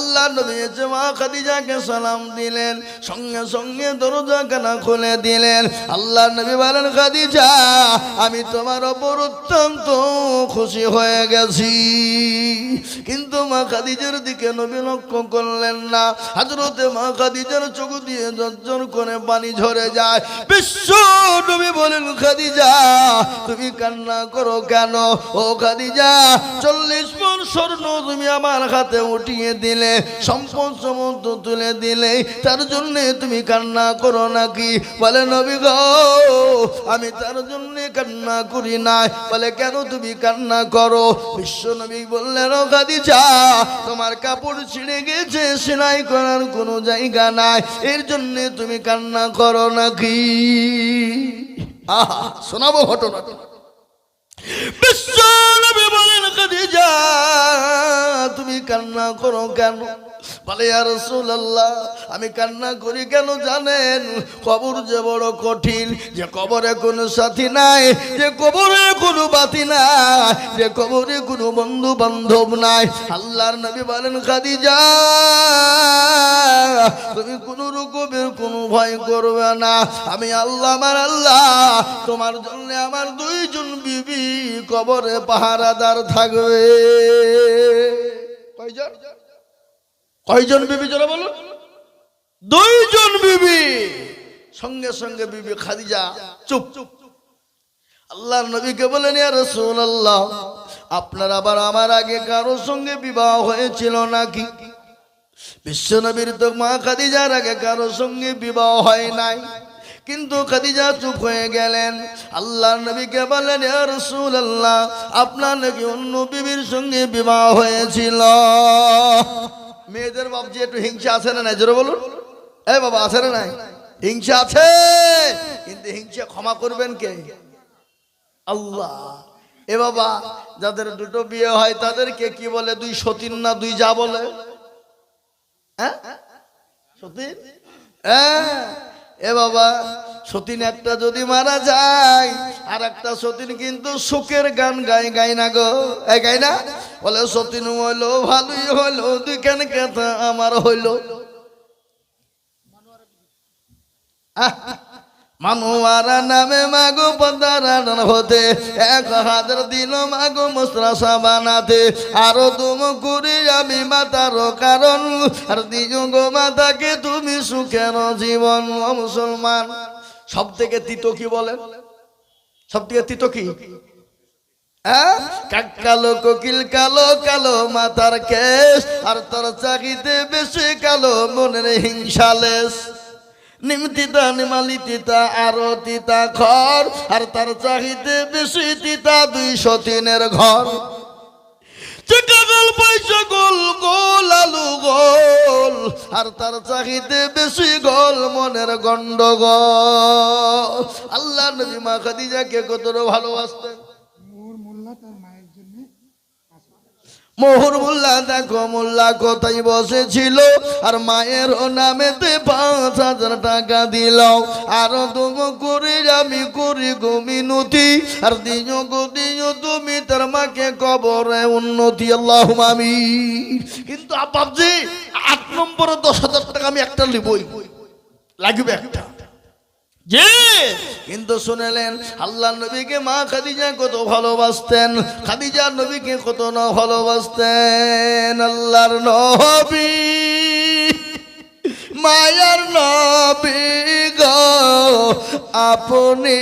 আল্লাহ নবী মা খাদিজাকে সালাম দিলেন, সঙ্গে সঙ্গে দরজা কানা খুলে দিলেন। আল্লাহ নবী বলেন, খাদিজা, আমি তোমার ওপর অত্যন্ত খুশি হয়ে গেছি। কিন্তু মা খাদিজার দিকে নবী লক্ষ্য করলেন না। হাজরতে মা খাদিজার চোখ দিয়ে জর্জর করে পানি ঝরে যায়। বিশ্ব নবী বলেন, খাদিজা, তুমি কান্না করো কেন? ও খাদিজা, চল্লিশ মন স্বর্ণ তুমি আমার হাতে উঠিয়ে দিলে। সম্পদ সমন্ত তুলে দিলে তার জন্য তুমি কান্না করো নাকি? বলে, নবী গো, আমি তার জন্য কান্না করি না বলে, কেন তুমি কান্না করো? বিশ্ব নবী বললেন খাদিজা, তোমার কাপড় ছিঁড়ে গেছে, সেলাই করার কোনো জায়গা নাই। এর জন্য তুমি কান্না করো নাকি? আহা, শোনাবো ঘটনা বিশ্ব নবী বলেন খাদিজা তুমি কান্না করো কেন? বলে আর আমি কান্না করি কেন জানেন? কবর যে বড় কঠিন, যে কবরে কোনো সাথী নাই, যে কবরে কোনো বাতি নাই, যে কবরে কোনো বন্ধু বান্ধব নাই। আল্লাহর নবী বলেন, খাদিজা, তুমি কোনো রকমের কোনো ভয় করবে না। আমি আল্লাহ, আমার আল্লাহ, তোমার জন্য আমার দুইজন বিবি কবরে পাহারাদার থাকবে। কয়জন? বিবি যারা বলুন? দুইজন বিবি। সঙ্গে সঙ্গে বিবি খাদিজা, চুপ। চুপ আল্লাহর নবীকে বলেন রাসূলুল্লাহ, আপনার আবার আমার আগে কারোর সঙ্গে বিবাহ হয়েছিল নাকি? বিশ্ব নবীর তো মা খাদিজার আগে কারোর সঙ্গে বিবাহ হয় নাই। কিন্তু খাদিজা চুপ হয়ে গেলেন। আল্লাহ নবীকে বলেন রসুল আল্লাহ আপনার নাকি অন্য বিবির সঙ্গে বিবাহ হয়েছিল? মেয়েদের বাবজি একটু হিংসা আছে না নাই? বলুন। এ বাবা, আছে না নাই? হিংসা আছে? কিন্তু হিংসা ক্ষমা করবেন কে? আল্লাহ। এ বাবা, যাদের দুটো বিয়ে হয়, তাদেরকে কি বলে? দুই সতীন না দুই যা বলে? হ্যাঁ? সতীন? হ্যাঁ? এ বাবা সতীন একটা যদি মারা যায় আর একটা সতীন কিন্তু সুখের গান গাই গাই না গো। গাই না? বলে সতীন হইল ভালোই হইল দুইখান কথা আমার হইল। আহ, মানুয়ারা নামে মাগো পদারান হতে, এক হাজার দিন মাগো মুসরাসা বানাতে আরও তুম করি আমি মাতার কারণ, আর দিজ গো মাতাকে তুমি সুখের জীবন মুসলমান। সব থেকে তিতো কি বলেন সব থেকে তিতো কি? কালো, কোকিল কালো কালো মাথার কেশ, আর তার চাকিতে বেশি কালো মনের হিংসালেশ নিমতিতা নিমালি তিতা আরও তিতা ঘর, আর তার চাহিতে বেশি তিতা দুইশো তিনের ঘর। চিকাগোল পয়সা গোল গোল, আলু গোল, আর তার চাহিতে বেশি গোল, মনের গন্ডগোল। আল্লাহ নবী মা খাদিজাকে কত ভালোবাসতেন মোর মোল্লা তার মায়ের জন্য মোহর মোল্লা দেখো, মোল্লা কোথায় বসেছিল? আর মায়ের নামেতে পাঁচ হাজার টাকা দিল। আর তুম করে আমি করি গো মিনতি, আর দিও গো তুমি তার মাকে কবরে উন্নতি আল্লাহ আমি কিন্তু আপাবজি আট নম্বরে দশ হাজার টাকা আমি একটা লিবই লাগবে একটা। কিন্তু শুনেলেন আল্লাহ নবীকে মা খাদিজা কত ভালোবাসতেন, খাদিজা নবীকে কত না ভালোবাসতেন, আল্লাহর নবী, মায়ার নবী গো, আপনি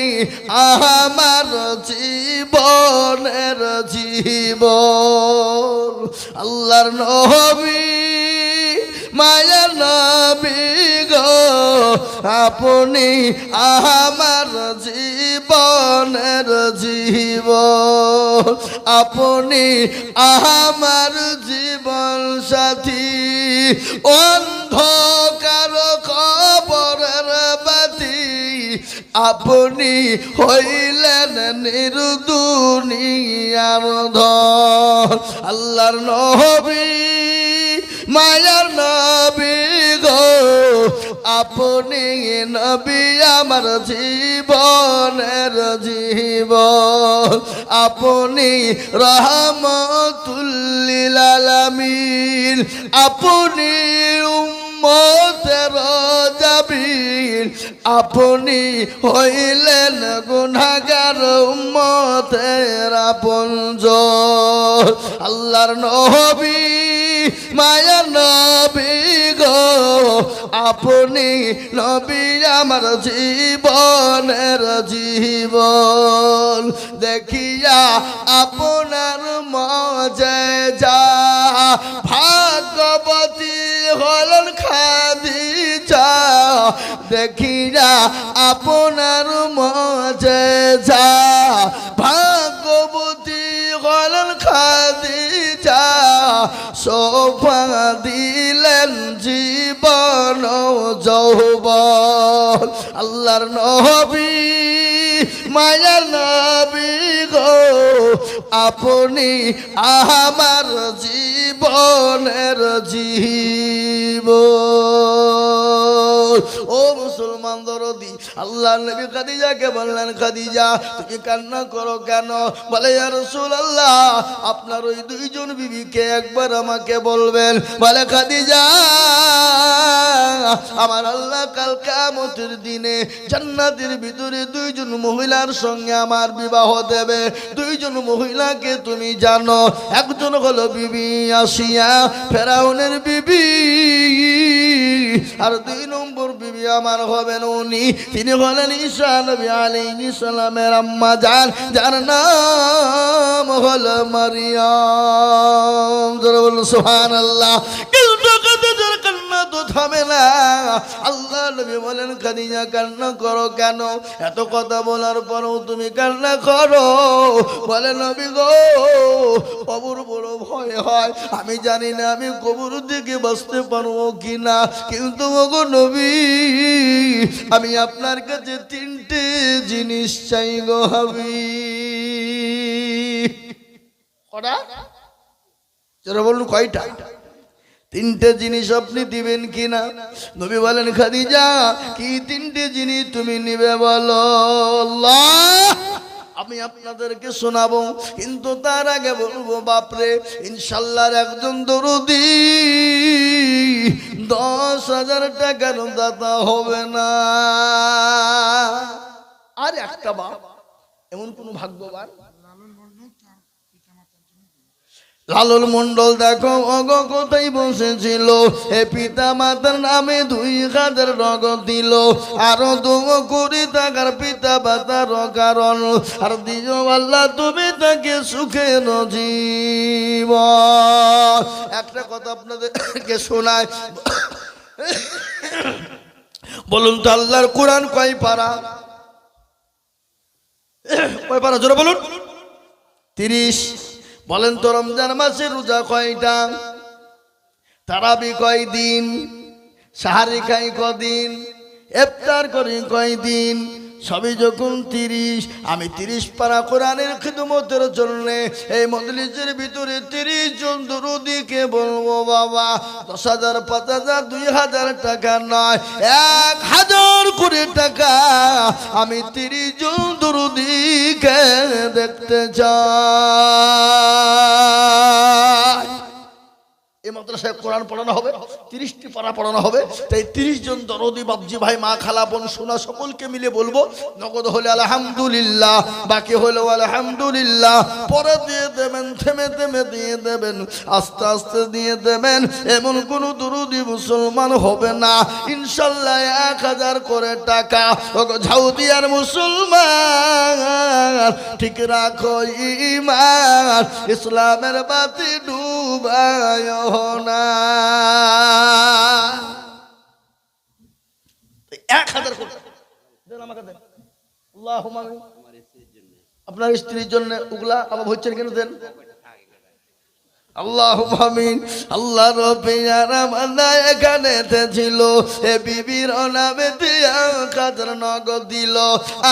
আমার জীবনের জীবন, আল্লাহর নবী মায়ার নবী গো, আপনি আমার জীবনের জীবন। আপনি আমার জীবন সাথী। অন্ধকার খবরের বাতি। আপনি হইলেন নির্দুনিয়ার ধন। আল্লাহর নবী মায়ার নবী গো আপনি নবী আমার জীবনের জীব আপনি রহমতুল্লিল আপনি আপনি উম্মতের যাবিন আপনি হইলেন গুনাগার উম্মতের আপনজ আল্লাহর নবী, মায়া নবী গো, আপনি নবী আমার জীবনের জীবন। দেখিয়া আপনার মজে যা ভাগবতী হলেন খাদিজা দেখিয়া আপনার মজে যা ভাগবতী হলেন খাদিজা সোফা দিলেন জীবন যৌবন। আল্লাহর নবী মায়ার নবী গো আপনি আমার জীবনের জীব। ও মুসলমান দরদি আল্লাহ নবী খাদিজাকে বললেন, খাদিজা, তুমি কান্না করো কেন? বলে, ইয়া রাসূলুল্লাহ, আপনার ওই দুইজন বিবিকে একবার আমাকে বলবেন। বলে, খাদিজা, আমার আল্লাহ কাল কিয়ামতের দিনে জান্নাতের ভিতরে দুইজন মহিলার সঙ্গে আমার বিবাহ দেবে। দুইজন মহিলাকে তুমি জানো, একজন হলো বিবি আসিয়া, ফেরাউনের বিবি, আর দুই নম্বর বিবি আমার হবেন উনি। তিনি হলেন ঈশা নবী আলী ইসলামের আম্মা যান যার নাম হল মারিয়াম। বলুন সুবহানাল্লাহ। কিন্তু তো থামে না। আল্লাহ নবী বলেন খাদিজা কান্না করো কেন? এত কথা বলার পরেও তুমি কান্না করো। বলে, নবী গো, কবর বড় ভয় হয়। আমি জানি না আমি কবর দিকে বাঁচতে পারব কি না কিন্তু গো নবী, আমি আপনার কাছে তিনটে জিনিস চাই গো হাবি কটা? যারা বলুন, কয়টা? তিনটে জিনিস আপনি দিবেন কিনা? নবী বলেন, খাদিজা, কি তিনটে জিনিস তুমি নিবে বলো? আমি আপনাদেরকে শোনাবো, কিন্তু তার আগে বলব, বাপরে, ইনশাল্লাহর একজন দরুদি দশ হাজার টাকার দাতা হবে না। আর একটা বাপ, এমন কোন ভাগ্যবান লালন মন্ডল তার পিতামাতার জন্য লালন মন্ডল দেখো অগ কোথায় বসেছিল? এ পিতা মাতার নামে দুই হাজার নগদ দিল। আরও দু কোটি টাকার পিতা মাতার কারণ। আর দিও আল্লাহ, তুমি তাকে সুখে নজীব। একটা কথা আপনাদেরকে শোনায় বলুন তো, আল্লাহর কোরআন কয় পারা? কয় পারা? জোরে বলুন। তিরিশ। বলেন তো রমজান মাসে রোজা কয়টা? তারাবি কয় দিন সাহারি খাই কদিন? এফতার করি কয় দিন সবই যখন তিরিশ, আমি তিরিশ পারা কোরআনের খিদমতের জন্য এই মজলিসের ভিতরে তিরিশ জন দুরুদিকে বলব, বাবা, দশ হাজার, পাঁচ হাজার, দুই হাজার টাকা নয়, এক হাজার কোটি টাকা। আমি তিরিশ জন দুরুদিকে দেখতে এই মাদ্রাসায় কোরআন পড়ানো হবে, তিরিশটি পারা পড়ানো হবে। তাই তিরিশ জন দরদি বাবজি ভাই, মা, খালা, বোন, সোনা, সকলকে মিলে বলব, নগদ হলে আলহামদুলিল্লাহ, বাকি হলো আলহামদুলিল্লাহ। পরে দিয়ে দেবেন, থেমে থেমে দিয়ে দেবেন, আস্তে আস্তে দিয়ে দেবেন, এমন কোন দুরুদি মুসলমান হবে না। ইনশাল্লাহ এক হাজার করে টাকা ঝাউদিয়ার মুসলমান, ঠিক রাখো ইমান, ইসলামের বাতি ডুবায়। আপনার স্ত্রীর জন্য উগলা আবার হচ্ছেন কেন দেন? আল্লাহ আমিন। আল্লাহ রবিয়ারা ছিল এ বিবির নামে দিয়া কাদের নগদ দিল।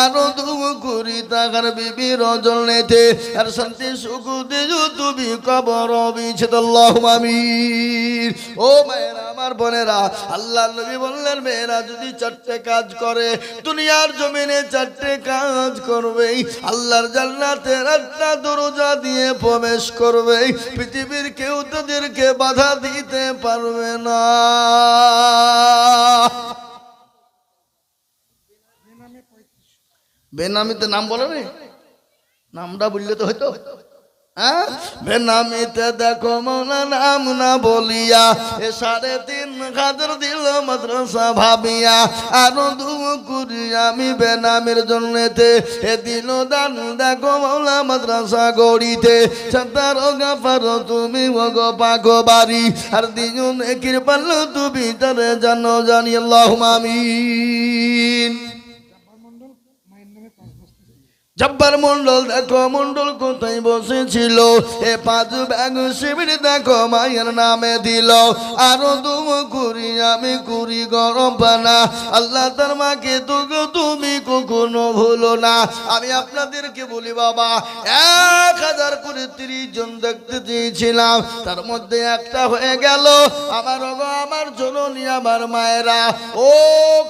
আরও দু কুড়ি টাকার বিবির জন্যতে আর শান্তি সুখ দিজু তুমি কবর বিছেদ আল্লাহ আমিন। ও মায়েরা, আমার বোনেরা আল্লাহ নবী বললেন, মেয়েরা, যদি চারটে কাজ করে, দুনিয়ার জমিনে চারটে কাজ করবে আল্লাহর জান্নাতের একটা দরজা দিয়ে প্রবেশ করবে পৃথিবীর কেউ তাদেরকে বাধা দিতে পারবে না। বেনামিতে নাম বলে নামটা বললে তো হয়তো হ্যাঁ বেনামিতে দেখো নাম না বলিয়া, এ সাড়ে তিন হাজার দিল মাদ্রাসা ভাবিয়া, আরও দু কুড়ি আমি বেনামের জন্যতে, এ দিল দান দেখো মৌলা মাদ্রাসা গড়িতে সন্তার গাফার তুমি ওগো পাগো বাড়ি আর দিন কৃপাল তুমি তারে জানো জানি আল্লাহ আমিন জব্বার মন্ডল মায়ের নামে পাঁচ বস্তা ছিল। জব্বার মন্ডল দেখো মন্ডল কোথায় বসেছিল? এ পাঁচ ব্যাগ শিবির, দেখো মায়ের নামে দিল। আরও তুম কুড়ি আমি কুড়ি গরম পানা। আল্লাহ তার মাকে তোকে তুমি কখনো ভুলো না। আমি আপনাদেরকে বলি বাবা, এক হাজার করে তিরিশ জন দেখতে চেয়েছিলাম। তার মধ্যে একটা হয়ে গেল। আমার আমার জননী, আমার মায়েরা। ও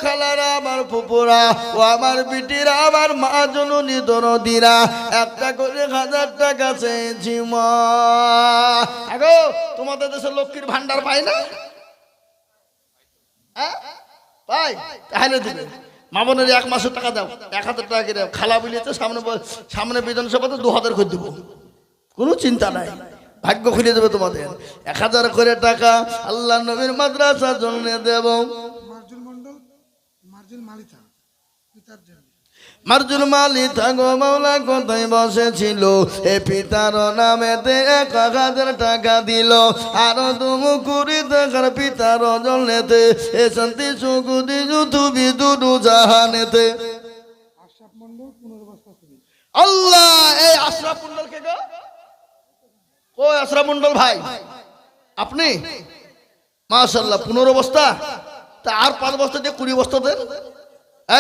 খালারা, আমার ফুপুরা ও আমার বিটিরা, আমার মা জননী দরদিরা একটা করে হাজার টাকা চেয়েছি মা। তোমাদের দেশে লক্ষ্মীর ভান্ডার পাই না? হ্যাঁ? পাই? তাহলে দিবে। মামনের এক মাসের টাকা দাও, এক হাজার টাকা দাও। খালা বিলিয়েছে সামনে সামনে বিধানসভাতে দু হাজার করে দেবো। কোনো চিন্তা নাই। ভাগ্য খুলে দেবে তোমাদের। এক হাজার করে টাকা আল্লাহ নবীর মাদ্রাসার জন্য দেব মার্জুন মন্ডল মার্জুন মালিতা পিতার জন্য মার্জুন মালি থাগো মাওলা কোথায় বসেছিল? এ পিতার নামেতে এক হাজার টাকা দিল। আরও তুমি কুড়ি টাকার পিতার জন্যতে এ শান্তি সুখ দিজু তুমি দুদু জাহানেতে। আল্লাহ এই আশরাফ মন্ডল কে গো? ও আশরাফ মন্ডল ভাই। আপনি? মাশাল্লাহ পনেরো তা আর পাঁচ বস্তা দিয়ে কুড়ি বস্তা দেন।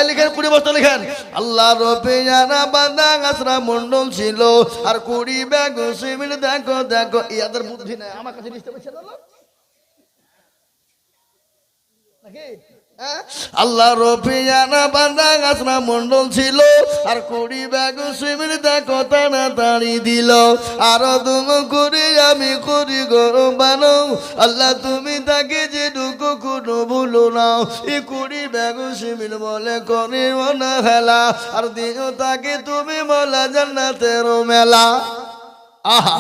লিখেন কুড়ি বস্তা লিখেন। আল্লাহ রবে জানা বান্দা আশরাফ মন্ডল ছিল, আর কুড়ি ব্যাগ সিমিল দেখো দেখো ইয়াদের বুদ্ধি নাই। আমার কাছে নাকি? আল্লাহ রফিয়ানা বান্দা গাছনা মন্ডল ছিল। আর কুড়ি ব্যাগ শিবির দেখো তাড়াতাড়ি দিল। আর তুমি করি আমি করি গরম বানো। আল্লাহ তুমি তাকে যে ঢুকো কোনো ভুলো না এই কুড়ি ব্যাগ শিবির বলে করে না খেলা আর দিও তাকে তুমি বলা জান্নাতের মেলা। আহা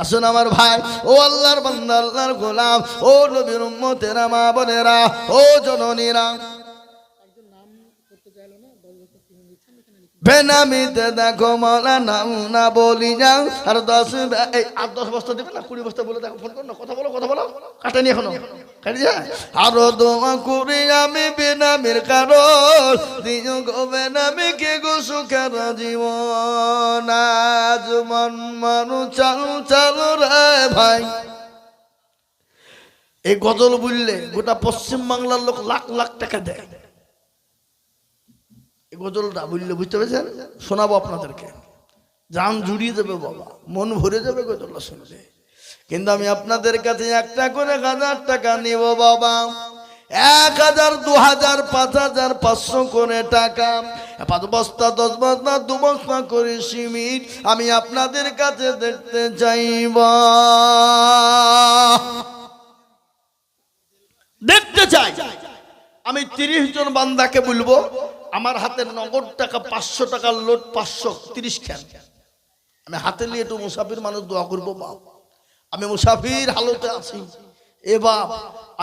আসুন আমার ভাই, ও আল্লাহর গোলাম, ও নবীর উম্মতেরা মা বোনেরা, ও জননীরা। বেনামিতে দেখো মালা নাম না বলি যাও আর দশ এই দশ বস্তা দেবে না, কুড়ি বস্তা বলে দেখো, ফোন করো না, কথা বলো কথা বলো কাটেনি এখনও। আরও দোয়া করি আমি বেনামির কারণ। দিও গো বেনামি কে গো সুখের জীবন। আজ মন মানু চালু চালু রে ভাই। এই গজল বুঝলে গোটা পশ্চিম বাংলার লোক লাখ লাখ টাকা দেয়। এই গজলটা বুঝলে বুঝতে পেরেছেন? শোনাবো আপনাদেরকে। জান জুড়িয়ে দেবে বাবা। মন ভরে যাবে গজলটা শুনলে। কিন্তু আমি আপনাদের কাছে একটা করে হাজার টাকা নিব, বাবা। এক হাজার, দু হাজার, পাঁচ হাজার, পাঁচশো করে টাকা। পাঁচ বস্তা, দশ বস্তা, দু বস্তা করে সিমিট আমি আপনাদের কাছে দেখতে চাইব। দেখতে চাই। আমি তিরিশ জন বান্দাকে বলব, আমার হাতে নগদ টাকা পাঁচশো টাকার লোড পাঁচশো, তিরিশ খেয়াল আমি হাতে নিয়ে একটু মুসাফির মানুষ দোয়া করব বাপ আমি মুসাফির হালতে আছি। এ বাপ,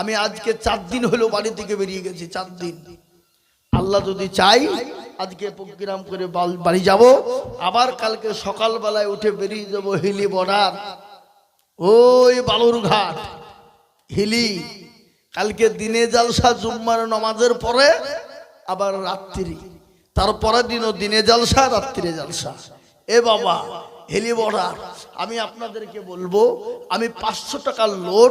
আমি আজকে চার দিন হলো বাড়ি থেকে বেরিয়ে গেছি, চার দিন। আল্লাহ যদি চাই, আজকে প্রোগ্রাম করে বাড়ি যাব। আবার কালকে সকালবেলায় উঠে বেরিয়ে যাব হিলি বর্ডার। ওই বালুরঘাট হিলি। কালকে দিনে জালসা, জুম্মার নমাজের পরে আবার রাত্রি। তারপরের দিনও দিনে জালসা রাত্রিরে জালসা। এ বাবা হেলি আমি আপনাদেরকে বলব, আমি পাঁচশো টাকার লোড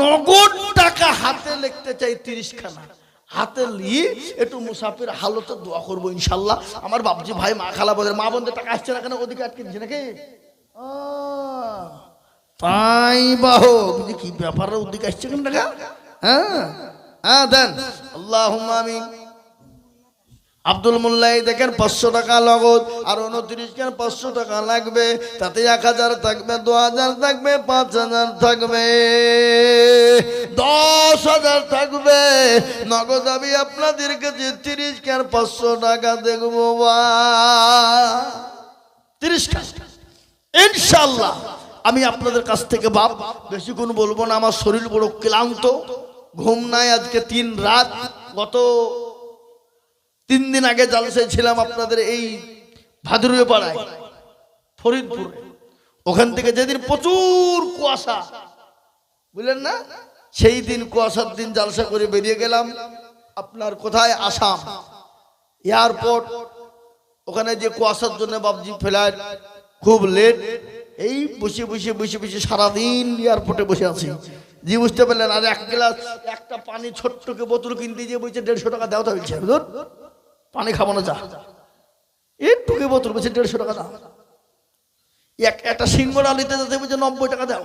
নগদ টাকা হাতে লিখতে চাই তিরিশ খানা হাতে নিয়ে একটু মুসাফির হালতে দোয়া করব ইনশাল্লাহ। আমার বাবজি ভাই মা খালা বোধের মা বোনদের টাকা আসছে না কেন? ওদিকে আটকে দিচ্ছে নাকি তাই বাহো কি ব্যাপার ওদিকে আসছে কেন টাকা? হ্যাঁ? হ্যাঁ দেন। আল্লাহ আমিন। আব্দুল মোল্লাই দেখেন পাঁচশো টাকা নগদ, আর উনত্রিশ কেন পাঁচশো টাকা লাগবে? তাতে এক হাজার থাকবে, দু হাজার থাকবে, পাঁচ হাজার থাকবে। দশ হাজার থাকবে। নগদ আমি আপনাদের কাছে তিরিশ কেন পাঁচশো টাকা দেখব তিরিশ ইনশাল্লাহ আমি আপনাদের কাছ থেকে বাপ বেশিক্ষণ বলব না, আমার শরীর বড় ক্লান্ত, ঘুম নাই আজকে তিন রাত, গত তিন দিন আগে জালসায় ছিলাম আপনাদের এই ভাদুরিয়া পাড়ায়, ফরিদপুর। ওখান থেকে যেদিন প্রচুর কুয়াশা, বুঝলেন না? সেই দিন কুয়াশার দিন জালসা করে বেরিয়ে গেলাম আপনার কোথায়? আসাম। এয়ারপোর্ট। ওখানে যে কুয়াশার জন্য বাবজি ফ্লাইট খুব লেট। এই বসে বসে বসে বসে সারাদিন এয়ারপোর্টে বসে আছি। জি, বুঝতে পারলেন? আর এক গ্লাস, একটা পানি ছোট্টকে বোতল কিনতে গিয়ে বলছে, দেড়শো টাকা দেওয়া হয়েছে। পানি খাব না যা। একটুকে বোতল বলছে দেড়শো টাকা দাও। এক একটা সিঙ্গড়া নিতে যেতে বলছে নব্বই টাকা দাও।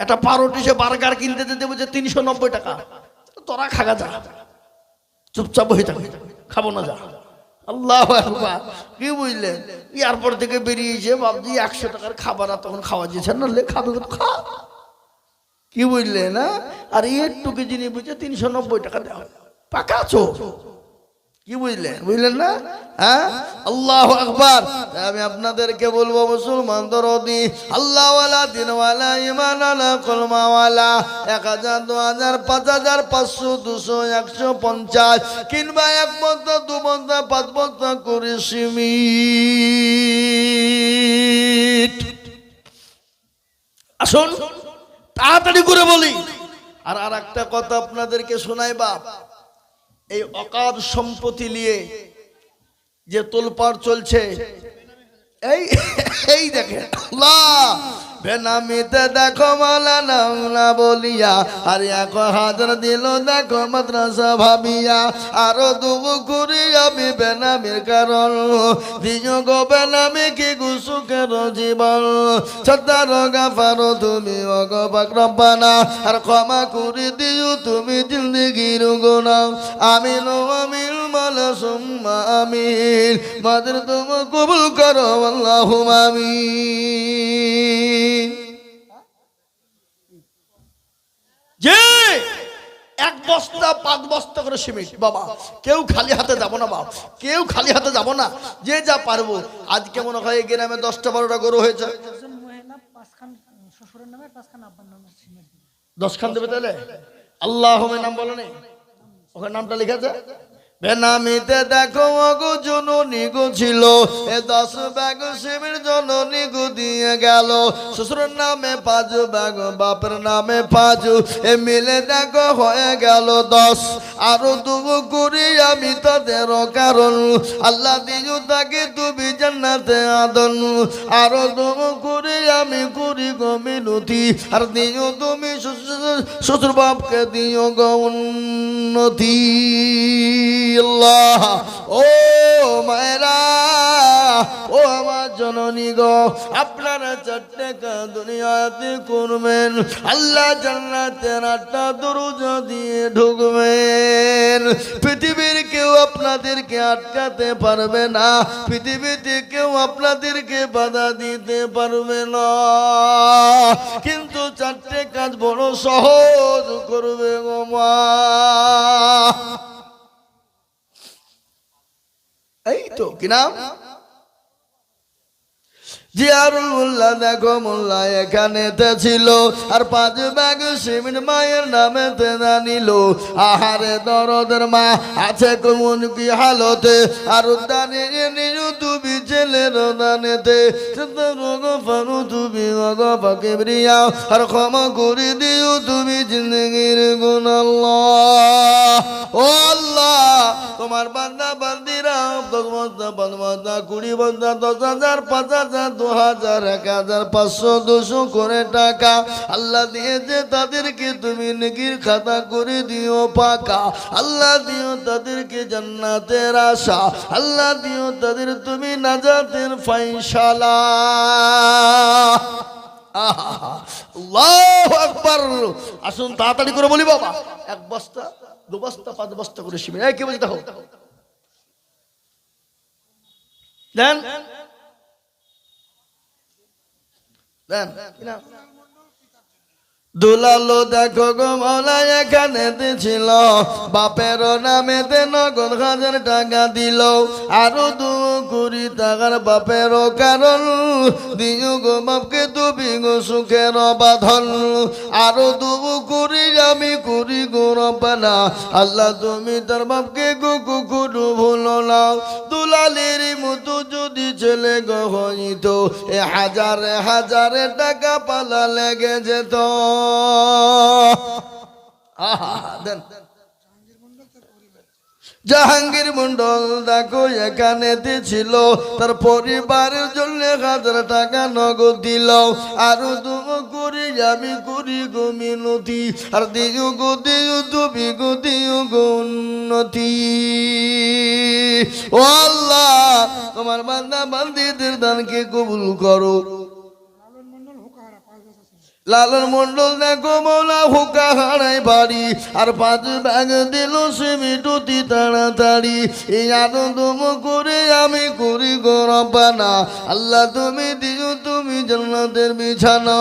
একটা পারোটি সে বার্গার কিনতে যেতে বলছে তিনশো নব্বই টাকা। তোরা খাগা যা। চুপচাপ হয়ে থাকে। খাব না যা। আল্লাহ। কি বুঝলেন এয়ারপোর্ট থেকে বেরিয়েছে বাবজি একশো টাকার খাবার আর তখন খাওয়া দিয়েছেন না খাবে খা কি বুঝলেন না? আর একটুকে জিনিস বুঝছে তিনশো নব্বই টাকা দেওয়া পাকা আছো কি বুঝলেন? বুঝলেন না? হ্যাঁ? আল্লাহ আকবার। আমি আপনাদেরকে বলব, মুসলমান দরদি আল্লাহওয়ালা দিনওয়ালা ইমানওয়ালা কলমাওয়ালা এক হাজার, দু হাজার, পাঁচ হাজার, পাঁচশো, দুশো, একশো, পঞ্চাশ, কিংবা এক বস্তা দু বস্তা পাঁচ বস্তা করে সিমিট আসুন, তাড়াতাড়ি করে বলি। আর আর একটা কথা আপনাদেরকে শোনাই বাপ। এই অকাদ সম্পত্তি নিয়ে যে তোলপাড় চলছে এই এই দেখে আল্লাহ! বেনামিতে দেখো মালা বলিয়া, আর এক হাজার দিল দেখো মাদ্রাসা ভাবিয়া, আরও দুবু করি আমি বেনামির কারণ। দিও গো বেনামি কি গুসুকের জীবন? সত্তার গাফারো, তুমি অগ বাকরব্বানা আর ক্ষমা করে দিও তুমি জিন্দগির গুণা। আমিন ও আমিন, মালা সুম্মা আমিন। মাদের তুমি কবুল করো আল্লাহ আমিন। যে এক বস্তা, পাঁচ বস্তা করে সিমেন্ট। বাবা, কেউ খালি হাতে যাব না বাবা কেউ খালি হাতে যাব না। যে যা পারব। আজকে মনে হয় গ্রামে দশটা, বারোটা গরু হয়েছে। সিমেন্ট দিবে তাহলে? আল্লাহ নাম বলো নেই ওখানে নামটা লিখেছে বেনামিতে দেখো অগো জননী গো ছিল। এ দশ ব্যাগ শিবির জননী গো দিয়ে গেল। শ্বশুরের নামে পাঁচ ব্যাগ বাপের নামে পাঁচ। এ মিলে দেখো হয়ে গেল দশ। আরও দুবো করি আমি তাদের কারণ। আল্লাহ দিও তাকে তুমি জান্নাতে আদন। আরও দুবো করি আমি করি গো মিনতি। আর দিও তুমি শ্বশুর- বাপকে দিও গো ও মায়েরা, ও আমার জননী গো আপনারা চারটে কা দুনিয়াতে করবেন, আল্লাহ জান্নাতের আটটা দরুজ দিয়ে ঢুকবেন। পৃথিবীর কেউ আপনাদেরকে আটকাতে পারবে না, পৃথিবীতে কেউ আপনাদেরকে বাধা দিতে পারবে না। কিন্তু চারটে কাজ বড় সহজ করবে গো মা। এই তো, কি নাম? জিয়ারুল মোল্লা দেখো মোল্লা ছিল, আর পাঁচ ব্যাগ সিমেন্ট মায়ের নামেতে আহারে দরদের মা, আছে কোন কি হালতে? আর তুমি আর ক্ষমা করে দিও তুমি তোমার বান্দা বান্দিরা দশ বস্তা পাঁচ বস্তা কুড়ি বস্তা দশ হাজার, পাঁচ হাজার, দু হাজার, এক হাজার, পাঁচশো, দুশো করে টাকা। আল্লাহ দিয়েছে তাদেরকে, তুমি নেকির খাতা করে দিও পাকা। আল্লাহ দিও তাদেরকে জান্নাতের আশা। আল্লাহ দিও তাদের তুমি নাজাতের আকবার। আসুন তাড়াতাড়ি করে বলি বাবা। এক বস্তা, দু বস্তা, পাঁচ বস্তা করে শিবে এই কে বলছে দেখো? দেন দেন? দুলালো দেখো গো মৌলা এখানে ছিল বাপের নামে নগদ হাজার টাকা দিল। আরও দু কুড়ি টাকার বাপের কারণ। দিও গো বাপকে তুমি গো সুখের বাঁধন। আরও দু কুড়ি আমি কুড়ি গো রবানা আল্লাহ তুমি তার বাপকে গো কুকুরু ভুলো না। দুলালের মতো যদি ছেলে গো হইত, এ হাজারে হাজারে টাকা পালা লেগে যেত। জাহাঙ্গীর মন্ডল দেখো, এখানে ছিল। তার পরিবারের জন্য হাজার টাকা নগদ দিল। আর তুমি করি, আমি করি গো মিনতি। আর দিও গো দিও তুমি গো দিও গো ও আল্লাহ, তোমার বান্দা বান্দিদের দানকে কবুল করো লালন মন্ডল হুকাহারা পাঁচ বছর ছিল লালন মন্ডল দেখো মৌলা হুকা হারাই বাড়ি। আর পাঁচ ব্যাগ দিল সে মিটুতি তাড়াতাড়ি। এই আনন্দ করে আমি করি গরম পানা। আল্লাহ তুমি দিও, তুমি জান্নাতের বিছানা।